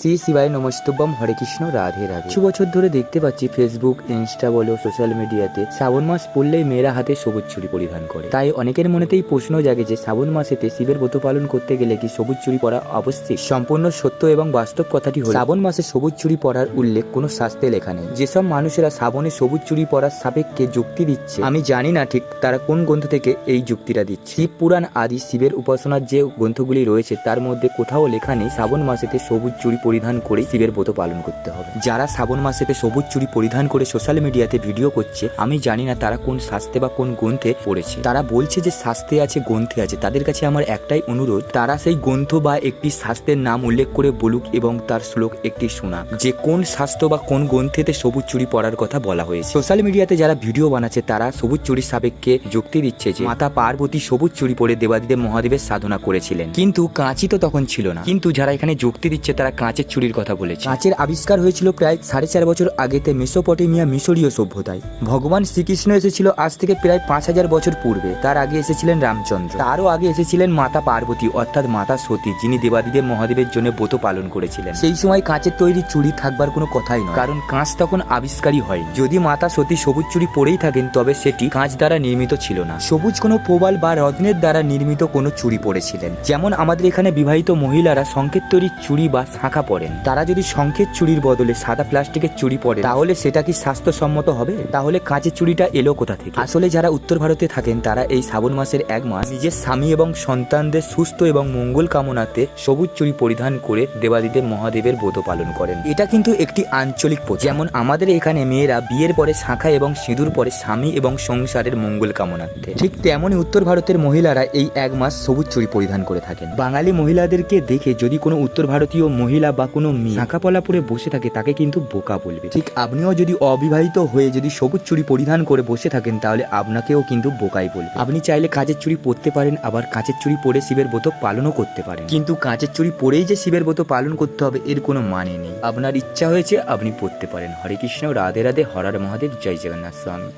শ্রী শিবায় নমস্তব্যম হরে কৃষ্ণ, রাধে রাধে। কিছু বছর ধরে দেখতে পাচ্ছি ফেসবুক ইনস্টা বলো সোশ্যাল মিডিয়াতে শ্রাবণ মাস পড়লেই মেয়েরা হাতে সবুজ চুড়ি পরিধান করে। তাই অনেকের মনেতেই প্রশ্ন জাগে যে শ্রাবণ মাসেতে শিবের ব্রত পালন করতে গেলে কি সবুজ চুড়ি পরা আবশ্যিক? সম্পূর্ণ সত্য এবং বাস্তব কথাটি হল, শ্রাবণ মাসে সবুজ চুড়ি পরার উল্লেখ কোনো শাস্ত্রে লেখা নেই। যেসব মানুষেরা শ্রাবণে সবুজ চুড়ি পরার সাপেক্ষে যুক্তি দিচ্ছে, আমি জানি না ঠিক তারা কোন গ্রন্থ থেকে এই যুক্তিটা দিচ্ছে। শিব পুরাণ আদি শিবের উপাসনার যে গ্রন্থগুলি রয়েছে, তার মধ্যে কোথাও লেখা নেই শ্রাবণ মাসেতে সবুজ চুড়ি পরিধান করে শিবের ব্রত পালন করতে হবে। যারা শ্রাবণ মাসেতে সবুজ চুড়ি পরিধান করে সোশ্যাল মিডিয়াতে ভিডিও করছে, আমি জানি না তারা কোন শাস্তে বা কোন গ্রন্থে পড়েছে। তারা বলছে যে শাস্তে আছে, গ্রন্থে আছে। তাদের কাছে আমার একটাই অনুরোধ, তারা সেই গ্রন্থ বা একটি শাস্ত্রের নাম উল্লেখ করে বলুক এবং তার শ্লোক একটি শোনা যে কোন শাস্ত্র বা কোন গ্রন্থেতে সবুজ চুড়ি পরার কথা বলা হয়েছে। সোশ্যাল মিডিয়াতে যারা ভিডিও বানাচ্ছে, তারা সবুজ চুরির সাপেক্ষে যুক্তি দিচ্ছে যে মাতা পার্বতী সবুজ চুরি পরে দেবাদিদেব মহাদেবের সাধনা করেছিলেন। কিন্তু কাঁচি তো তখন ছিল না। কিন্তু যারা এখানে যুক্তি দিচ্ছে, তারা কাঁচের চুরির কথা বলেছে। কাঁচের আবিষ্কার হয়েছিল প্রায় সাড়ে চার বছর আগেতে মেসোপটেমিয়া মিশরীয় সভ্যতায়। ভগবান শ্রীকৃষ্ণ এসেছিল আজ থেকে প্রায় পাঁচ হাজার বছর পূর্বে। তার আগে এসেছিলেন রামচন্দ্র। তারও আগে এসেছিলেন মাতা পার্বতী, অর্থাৎ মাতা সতী, যিনি দেবাদিদেব মহাদেবের জন্য ব্রত পালন করেছিলেন। সেই সময় কাঁচের তৈরি চুড়ি থাকবার কোনো কথাই নয়। কারণ কাঁচ তখন আবিষ্কারই হয় যদি মাতা সতী সবুজ চুড়ি পরেই থাকেন, তবে সেটি কাঁচ দ্বারা নির্মিত ছিল না। সবুজ কোনো প্রবাল বা রত্নের দ্বারা নির্মিত কোনো চুড়ি পরেছিলেন যেমন আমাদের এখানে বিবাহিত মহিলারা সংকেত তৈরি চুড়ি বা শাঁখা পরেন তারা যদি শঙ্খের চুড়ির বদলে সাদা প্লাস্টিকের চুড়ি পরে তাহলে সেটা কি স্বাস্থ্যসম্মত হবে? তাহলে কাঁচের চুড়িটা এলো কোথা থেকে? আসলে যারা উত্তর ভারতে থাকেন, তারা এই শ্রাবণ মাসের এক মাস নিজের স্বামী এবং সন্তানদের সুস্থ এবং মঙ্গল কামনাতে সবুজ চুড়ি পরিধান করে দেবাদিদেব মহাদেবের ব্রত পালন করেন। এটা কিন্তু একটি আঞ্চলিক প্রথা। যেমন আমাদের এখানে মেয়েরা বিয়ের পরে শাঁখা এবং সিঁদুর পরে স্বামী এবং সংসারের মঙ্গল কামনার্থে। ঠিক তেমনই উত্তর ভারতের মহিলারা এই এক মাস সবুজ চুড়ি পরিধান করে থাকেন। বাঙালি মহিলাদেরকে দেখে যদি কোনো উত্তর ভারতীয় মহিলা বা কোনো মেয়ে শাঁখা পলা পরে বসে থাকে, তাকে কিন্তু বোকা বলবে। ঠিক আপনিও যদি অবিবাহিত হয়ে যদি সবুজ চুড়ি পরিধান করে বসে থাকেন, তাহলে আপনাকেও কিন্তু বোকাই বলবে। আপনি চাইলে কাঁচের চুড়ি পরতে পারেন, আবার কাঁচের চুড়ি পরে শিবের ব্রত পালনও করতে পারেন। কিন্তু কাঁচের চুড়ি পরেই যে শিবের ব্রত পালন করতে হবে, এর কোনো মানে নেই। আপনার ইচ্ছা হয়েছে আপনি পড়তে পারেন। হরে কৃষ্ণ, রাধে রাধে, হরার মহাদেব, জয় জগন্নাথ স্বামী।